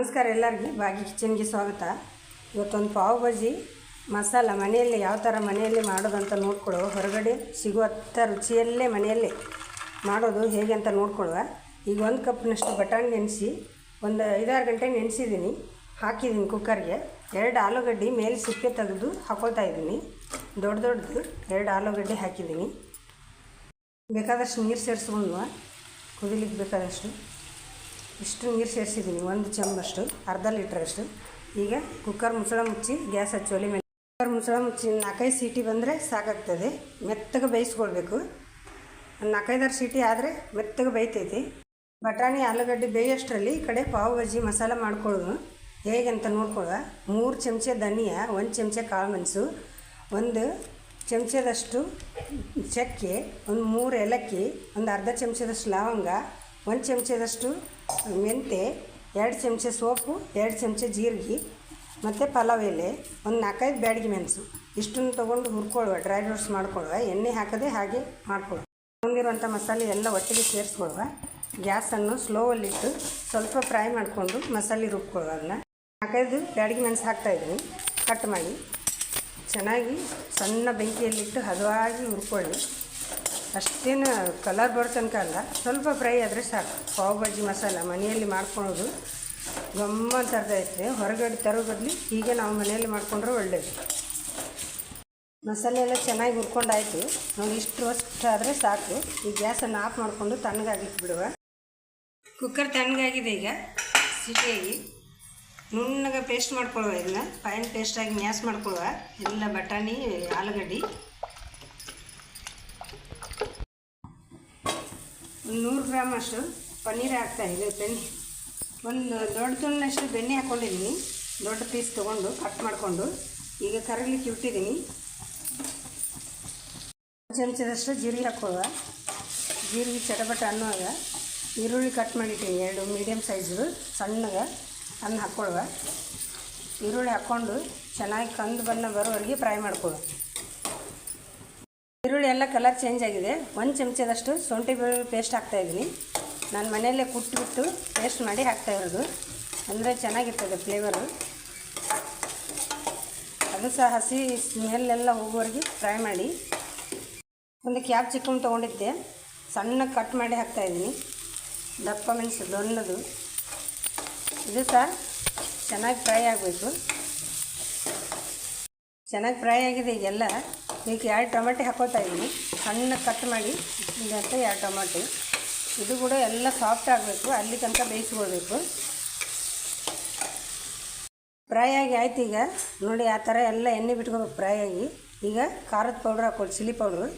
ನಮಸ್ಕಾರ ಎಲ್ಲರಿಗೂ. ಬಾಗಿ ಕಿಚನ್ಗೆ ಸ್ವಾಗತ. ಇವತ್ತೊಂದು ಪಾವ್ ಭಾಜಿ ಮಸಾಲ ಮನೆಯಲ್ಲಿ ಯಾವ ಥರ ಮನೆಯಲ್ಲಿ ಮಾಡೋದು ಅಂತ ನೋಡ್ಕೊಳ್ಳೋ ಹೊರಗಡೆ ಸಿಗುವಂಥ ರುಚಿಯಲ್ಲೇ ಮನೆಯಲ್ಲೇ ಮಾಡೋದು ಹೇಗೆ ಅಂತ ನೋಡ್ಕೊಳ್ಳುವ. ಈಗ ಒಂದು ಕಪ್ನಷ್ಟು ಬಟಾಣಿ ನೆನೆಸಿ, ಒಂದು ಐದಾರು ಗಂಟೆ ನೆನೆಸಿದ್ದೀನಿ. ಹಾಕಿದ್ದೀನಿ ಕುಕ್ಕರ್ಗೆ. ಎರಡು ಆಲೂಗಡ್ಡೆ ಮೇಲೆ ಸಿಪ್ಪೆ ತೆಗೆದು ಹಾಕೊಳ್ತಾ ಇದ್ದೀನಿ. ದೊಡ್ಡ ದೊಡ್ಡದು ಎರಡು ಆಲೂಗಡ್ಡೆ ಹಾಕಿದ್ದೀನಿ. ಬೇಕಾದಷ್ಟು ನೀರು ಸೇರಿಸ್ಕೊಂಡು ಕುದಿಲಿಕ್ಕೆ ಬೇಕಾದಷ್ಟು. ಇಷ್ಟು ನೀರು ಸೇರಿಸಿದ್ದೀನಿ ಒಂದು ಚಮಚಷ್ಟು, ಅರ್ಧ ಲೀಟ್ರಷ್ಟು ಈಗ ಕುಕ್ಕರ್ ಮುಚ್ಚಳ ಮುಚ್ಚಿ ಗ್ಯಾಸ್ ಹಚ್ಚಿ ಒಲೆ ಮೇಲೆ. ಕುಕ್ಕರ್ ಮುಚ್ಚಳ ಮುಚ್ಚಿ ನಾಲ್ಕೈದು ಸೀಟಿ ಬಂದರೆ ಸಾಕಾಗ್ತದೆ. ಮೆತ್ತಗೆ ಬೇಯಿಸ್ಕೊಳ್ಬೇಕು. ಒಂದು ನಾಲ್ಕೈದಾರು ಸೀಟಿ ಆದರೆ ಮೆತ್ತಗೆ ಬೇಯ್ತೈತಿ. ಬಟಾಣಿ, ಆಲೂಗಡ್ಡೆ ಬೇಯೋಷ್ಟರಲ್ಲಿ ಈ ಕಡೆ ಪಾವ್ ಬಜ್ಜಿ ಮಸಾಲ ಮಾಡ್ಕೊಳ್ಳೋದು. ಹೇಗೆ ಅಂತ ನೋಡ್ಕೊಳ್ಳುವ ಮೂರು ಚಮಚ ಧನಿಯಾ, ಒಂದು ಚಮಚ ಕಾಳು ಮೆಣಸು, ಒಂದು ಚಮಚದಷ್ಟು ಚಕ್ಕೆ, ಒಂದು ಮೂರು ಏಲಕ್ಕಿ, ಒಂದು ಅರ್ಧ ಚಮಚದಷ್ಟು ಲವಂಗ ಒಂದು ಚಮಚದಷ್ಟು ಮೆಂತೆ, ಎರಡು ಚಮಚ ಸೋಪು, ಎರಡು ಚಮಚ ಜೀರಿಗೆ, ಮತ್ತು ಪಲಾವ್ ಎಲೆ, ಒಂದು ನಾಲ್ಕೈದು ಬ್ಯಾಡಗಿ ಮೆಣಸು. ಇಷ್ಟನ್ನು ತೊಗೊಂಡು ಹುರ್ಕೊಳ್ಳುವ, ಡ್ರೈ ರೋಸ್ಟ್ ಮಾಡ್ಕೊಳ್ಳುವ, ಎಣ್ಣೆ ಹಾಕದೆ ಹಾಗೆ ಮಾಡ್ಕೊಳ್ಳುವ. ಹೊಂದಿರುವಂಥ ಮಸಾಲೆ ಎಲ್ಲ ಒಟ್ಟಿಗೆ ಸೇರಿಸ್ಕೊಳ್ಳುವ. ಗ್ಯಾಸನ್ನು ಸ್ಲೋವಲ್ಲಿಟ್ಟು ಸ್ವಲ್ಪ ಫ್ರೈ ಮಾಡಿಕೊಂಡು ಮಸಾಲೆ ರುಬ್ಕೊಳ್ಳುವ ಅದನ್ನ. ನಾಲ್ಕೈದು ಬ್ಯಾಡಗಿ ಮೆಣಸು ಹಾಕ್ತಾಯಿದ್ದೀನಿ ಕಟ್ ಮಾಡಿ. ಚೆನ್ನಾಗಿ ಸಣ್ಣ ಬೆಂಕಿಯಲ್ಲಿಟ್ಟು ಹದವಾಗಿ ಹುರ್ಕೊಳ್ಳಿ. ಅಷ್ಟೇನು ಕಲರ್ ಬರೋ ತನಕ ಅಲ್ಲ, ಸ್ವಲ್ಪ ಫ್ರೈ ಆದರೆ ಸಾಕು. ಪಾವ್ ಬಾಜಿ ಮಸಾಲ ಮನೆಯಲ್ಲಿ ಮಾಡ್ಕೊಳ್ಳೋದು ಗಮ್ಮ ಐತೆ. ಹೊರಗಡೆ ತರೋ ಬದಲು ಹೀಗೆ ನಾವು ಮನೆಯಲ್ಲಿ ಮಾಡಿಕೊಂಡ್ರೆ ಒಳ್ಳೆಯದು ಮಸಾಲೆ ಎಲ್ಲ ಚೆನ್ನಾಗಿ ಹುರ್ಕೊಂಡಾಯಿತು. ನಾವು ಇಷ್ಟು ಅಷ್ಟು ಆದರೆ ಸಾಕು. ಈ ಗ್ಯಾಸನ್ನು ಆಫ್ ಮಾಡಿಕೊಂಡು ತಣ್ಣಗಾಗಿಟ್ಟು ಬಿಡುವ. ಕುಕ್ಕರ್ ತಣ್ಣಗಾಗಿದೆ ಈಗ. ಸಿಟಿಯಾಗಿ ನುಣ್ಣಗೆ ಪೇಸ್ಟ್ ಮಾಡ್ಕೊಳ್ಳುವ ಇದನ್ನ. ಫೈನ್ ಪೇಸ್ಟಾಗಿ ಮ್ಯಾಸ್ ಮಾಡ್ಕೊಳ್ಳುವ. ಎಲ್ಲ ಬಟಾಣಿ, ಆಲೂಗಡ್ಡೆ. ಒಂದು ನೂರು ಗ್ರಾಮ್ ಅಷ್ಟು ಪನ್ನೀರ್ ಹಾಕ್ತಾಯಿದೆ ಬೆಣ್ಣೆ ಒಂದು ದೊಡ್ಡ ತುಂಡಷ್ಟು ಬೆಣ್ಣೆ ಹಾಕ್ಕೊಂಡಿದ್ದೀನಿ ದೊಡ್ಡ ಪೀಸ್ ತೊಗೊಂಡು ಕಟ್ ಮಾಡಿಕೊಂಡು ಈಗ ಕರಗಲಿಕ್ಕೆ ಇಟ್ಟಿದ್ದೀನಿ. ಚಮಚದಷ್ಟು ಜೀರಿಗೆ ಹಾಕೊಳ್ಳುವ ಜೀರಿಗೆ ಚಟಪಟ ಅನ್ನುವಾಗ ಈರುಳ್ಳಿ ಕಟ್ ಮಾಡಿಟ್ಟೀನಿ ಎರಡು ಮೀಡಿಯಮ್ ಸೈಜು ಸಣ್ಣಗೆ ಅನ್ನ ಹಾಕ್ಕೊಳ್ಳುವ ಈರುಳ್ಳಿ ಹಾಕ್ಕೊಂಡು ಚೆನ್ನಾಗಿ ಕಂದು ಬಣ್ಣ ಬರೋವರೆಗೆ ಫ್ರೈ ಮಾಡ್ಕೊಳ್ಳುವ ಈರುಳ್ಳಿ ಎಲ್ಲ ಕಲರ್ ಚೇಂಜ್ ಆಗಿದೆ. ಒಂದು ಚಮಚದಷ್ಟು ಶುಂಠಿ ಬೆಳ್ಳುಳ್ಳಿ ಪೇಸ್ಟ್ ಹಾಕ್ತಾಯಿದ್ದೀನಿ ನಾನು ಮನೆಯಲ್ಲೇ ಕುಟ್ಟಿಬಿಟ್ಟು ಪೇಸ್ಟ್ ಮಾಡಿ ಹಾಕ್ತಾ ಇರೋದು. ಅಂದರೆ ಚೆನ್ನಾಗಿರ್ತದೆ ಫ್ಲೇವರು ಅದು ಸಹ ಹಸಿ ಸ್ಮೆಲ್ಲೆಲ್ಲ ಹೋಗುವವರೆಗೆ ಫ್ರೈ ಮಾಡಿ. ಒಂದು ಕ್ಯಾಬ್ ಚಿಕನ್ ತೊಗೊಂಡಿದ್ದೆ. ಸಣ್ಣ ಕಟ್ ಮಾಡಿ ಹಾಕ್ತಾಯಿದ್ದೀನಿ ದಪ್ಪ ಮೆಣಸು, ದೊಣ್ಣದು. ಇದು ಸಹ ಚೆನ್ನಾಗಿ ಫ್ರೈ ಆಗಬೇಕು. ಚೆನ್ನಾಗಿ ಫ್ರೈ ಆಗಿದೆ ಈಗೆಲ್ಲ. ಈಗ ಎರಡು ಟೊಮೆಟೊ ಹಾಕೋತಾ ಇದ್ದೀನಿ. ಸಣ್ಣ ಕಟ್ ಮಾಡಿ ಅಂತ ಎರಡು ಟೊಮೆಟೊ. ಇದು ಕೂಡ ಎಲ್ಲ ಸಾಫ್ಟ್ ಆಗಬೇಕು, ಅಲ್ಲಿ ತನಕ ಬೇಯಿಸ್ಕೊಳ್ಬೇಕು. ಫ್ರೈ ಆಗಿ ಆಯ್ತು ಈಗ. ನೋಡಿ ಆ ಥರ ಎಲ್ಲ ಎಣ್ಣೆ ಬಿಟ್ಕೋಬೇಕು ಫ್ರೈ ಆಗಿ. ಈಗ ಖಾರದ ಪೌಡ್ರ್ ಹಾಕೊಳ್ಳಿ ಚಿಲ್ಲಿ ಪೌಡ್ರು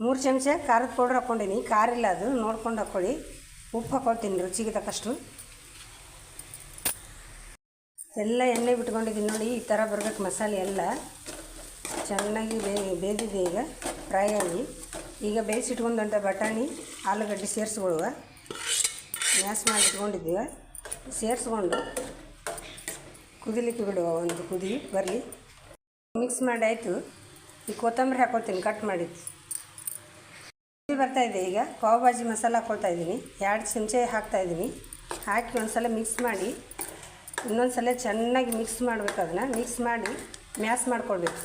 ಮೂರು ಚಮಚ ಖಾರದ ಪೌಡ್ರ್ ಹಾಕ್ಕೊಂಡಿನಿ. ಖಾರ ಇಲ್ಲ ಅದು, ನೋಡ್ಕೊಂಡು ಹಾಕ್ಕೊಳ್ಳಿ. ಉಪ್ಪು ಹಾಕ್ಕೊಳ್ತೀನಿ ರುಚಿಗೆ ತಕ್ಕಷ್ಟು. ಎಲ್ಲ ಎಣ್ಣೆ ಬಿಟ್ಕೊಂಡಿದ್ದೀನಿ ನೋಡಿ, ಈ ಥರ ಬರ್ಬೇಕು ಮಸಾಲೆ ಎಲ್ಲ. ಚೆನ್ನಾಗಿ ಬೇ, ಬೇದಿದೆ ಈಗ ಫ್ರೈ ಆಗಿ ಈಗ ಬೇಯಿಸಿಟ್ಕೊಂಡಂಥ ಬಟಾಣಿ, ಆಲೂಗಡ್ಡೆ ಸೇರಿಸ್ಕೊಳ್ಳುವ. ಮ್ಯಾಸ್ ಮಾಡಿ ಇಟ್ಕೊಂಡಿದ್ದೀವಿ. ಸೇರಿಸ್ಕೊಂಡು ಕುದಿಲಿಕ್ಕೆ ಬಿಡುವ ಒಂದು ಕುದಿ, ಬರಲಿ. ಮಿಕ್ಸ್ ಮಾಡಿ ಆಯಿತು. ಈ ಕೊತ್ತಂಬರಿ ಹಾಕೊಳ್ತೀನಿ, ಕಟ್ ಮಾಡಿ. ಕುದಿ ಇದೆ ಈಗ. ಪಾವ್ ಭಾಜಿ ಮಸಾಲ ಹಾಕ್ಕೊಳ್ತಾ ಇದ್ದೀನಿ. ಎರಡು ಚಮಚೆ ಹಾಕ್ತಾಯಿದ್ದೀನಿ ಹಾಕಿ ಒಂದು ಸಲ ಮಿಕ್ಸ್ ಮಾಡಿ ಇನ್ನೊಂದು ಸಲ ಚೆನ್ನಾಗಿ ಮಿಕ್ಸ್ ಮಾಡಬೇಕು ಅದನ್ನು. ಮಿಕ್ಸ್ ಮಾಡಿ ಮ್ಯಾಸ್ ಮಾಡ್ಕೊಳ್ಬೇಕು.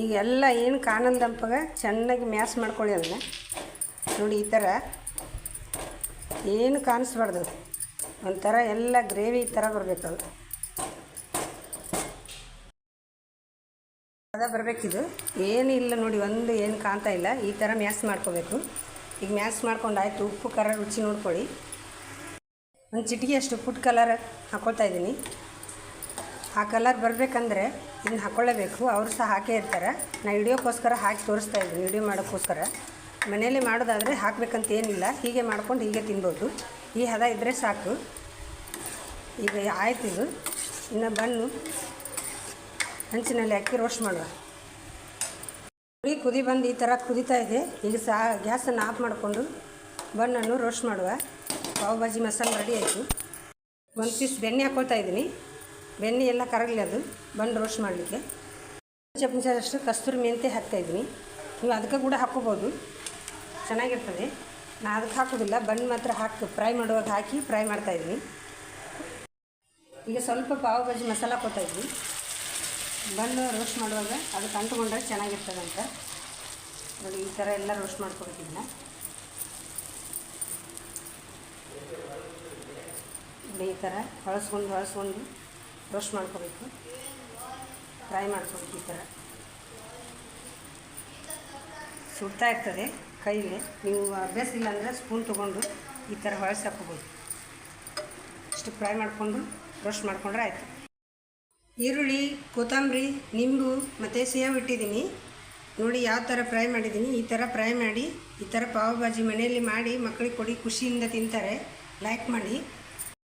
ಈಗ ಎಲ್ಲ ಏನು ಕಾಣಲ್ದಂಪಾಗ ಚೆನ್ನಾಗಿ ಮ್ಯಾಸ್ ಮಾಡ್ಕೊಳ್ಳಿ ಅದನ್ನು. ನೋಡಿ, ಈ ಥರ ಏನು ಕಾಣಿಸ್ಬಾರ್ದು. ಒಂಥರ ಎಲ್ಲ ಗ್ರೇವಿ ಈ ಥರ ಬರಬೇಕು ಅದು. ಅದ ಬರಬೇಕಿದು ಏನು ಇಲ್ಲ ನೋಡಿ, ಒಂದು ಏನು ಕಾಣ್ತಾ ಇಲ್ಲ. ಈ ಥರ ಮ್ಯಾಸ್ ಮಾಡ್ಕೋಬೇಕು ಈಗ ಮ್ಯಾಸ್ ಮಾಡ್ಕೊಂಡು ಆಯಿತು. ಉಪ್ಪು, ಖಾರ, ರುಚಿ ನೋಡ್ಕೊಳ್ಳಿ. ಒಂದು ಚಿಟಿಕೆ ಅಷ್ಟು ಫುಡ್ ಕಲರ್ ಹಾಕ್ಕೊಳ್ತಾ ಇದ್ದೀನಿ. ಆ ಕಲರ್ ಬರಬೇಕಂದ್ರೆ ಇದನ್ನು ಹಾಕ್ಕೊಳ್ಳೇಬೇಕು ಅವರು ಸಹ ಹಾಕೇ ಇರ್ತಾರೆ. ನಾನು ಹಿಡಿಯೋಕ್ಕೋಸ್ಕರ ಹಾಕಿ ತೋರಿಸ್ತಾ ಇದ್ದೀನಿ, ವಿಡಿಯೋ ಮಾಡೋಕ್ಕೋಸ್ಕರ. ಮನೆಯಲ್ಲಿ ಮಾಡೋದಾದರೆ ಹಾಕಬೇಕಂತ ಏನಿಲ್ಲ. ಹೀಗೆ ಮಾಡ್ಕೊಂಡು ಹೀಗೆ ತಿನ್ಬೋದು. ಈ ಹದ ಇದ್ದರೆ ಸಾಕು. ಈಗ ಆಯ್ತು ಇದು. ಇನ್ನು ಬನ್ನು ಹಂಚಿನಲ್ಲಿ ಅಕ್ಕಿ ರೋಸ್ಟ್ ಮಾಡುವ. ಕುದಿ ಕುದಿ ಬಂದು ಈ ಥರ ಕುದೀತಾ ಇದೆ. ಈಗ ಸಹ ಗ್ಯಾಸನ್ನು ಆಫ್ ಮಾಡಿಕೊಂಡು ಬಣ್ಣನ್ನು ರೋಸ್ಟ್ ಮಾಡುವ. ಪಾವ್ ಭಾಜಿ ಮಸಾಲೆ ರೆಡಿ ಆಯಿತು. ಒಂದು ಪೀಸ್ ಬೆಣ್ಣೆ ಹಾಕ್ಕೊಳ್ತಾ ಇದ್ದೀನಿ. ಬೆಣ್ಣೆ ಎಲ್ಲ ಕರಗಲಿ ಅದು. ಬಂದು ರೋಸ್ಟ್ ಮಾಡಲಿಕ್ಕೆ. ಚಮಚದಷ್ಟು ಕಸ್ತೂರಿ ಮೆಂತೆ ಹಾಕ್ತಾಯಿದ್ದೀನಿ ನೀವು ಅದಕ್ಕೆ ಕೂಡ ಹಾಕ್ಕೋಬೋದು ಚೆನ್ನಾಗಿರ್ತದೆ. ನಾನು ಅದಕ್ಕೆ ಹಾಕೋದಿಲ್ಲ. ಬಣ್ಣ ಮಾತ್ರ ಹಾಕಿ, ಫ್ರೈ ಮಾಡುವಾಗ ಹಾಕಿ ಫ್ರೈ ಮಾಡ್ತಾಯಿದ್ದೀನಿ ಈಗ ಸ್ವಲ್ಪ ಪಾವ್ ಭಾಜಿ ಮಸಾಲ ಇದ್ವಿ ಬಂದು ರೋಸ್ಟ್ ಮಾಡುವಾಗ ಅದಕ್ಕೆ ಅಂಟುಕೊಂಡ್ರೆ ಚೆನ್ನಾಗಿರ್ತದೆ ಅಂತ ನೋಡಿ, ಈ ಥರ ಎಲ್ಲ ರೋಸ್ಟ್ ಮಾಡ್ಕೊಬೇಕಿಲ್ಲ ಈ ಥರ ಹೊಳಸ್ಕೊಂಡು ಹೊಳಸ್ಕೊಂಡು ರೋಸ್ಟ್ ಮಾಡ್ಕೋಬೇಕು. ಫ್ರೈ ಮಾಡ್ಕೋಬೇಕು ಈ ಥರ. ಸುಡ್ತಾ ಇರ್ತದೆ ಕೈಯಲ್ಲಿ ನೀವು ಅಭ್ಯಾಸ ಇಲ್ಲ ಸ್ಪೂನ್ ತೊಗೊಂಡು ಈ ಥರ ಹೊಳಸಿ ಹಾಕೋಬೋದು ಇಷ್ಟು ಫ್ರೈ ಮಾಡಿಕೊಂಡು ರೋಸ್ಟ್ ಮಾಡಿಕೊಂಡ್ರೆ ಆಯಿತು. ಈರುಳ್ಳಿ, ಕೊತ್ತಂಬರಿ, ನಿಂಬು ಮತ್ತು ಸೇವ್ ಇಟ್ಟಿದ್ದೀನಿ. ನೋಡಿ ಯಾವ ಥರ ಫ್ರೈ ಮಾಡಿದ್ದೀನಿ. ಈ ಥರ ಫ್ರೈ ಮಾಡಿ, ಈ ಥರ ಪಾವ್ ಭಾಜಿ ಮನೆಯಲ್ಲಿ ಮಾಡಿ ಮಕ್ಕಳಿಗೆ ಕೊಡಿ, ಖುಷಿಯಿಂದ ತಿಂತಾರೆ. ಲೈಕ್ ಮಾಡಿ.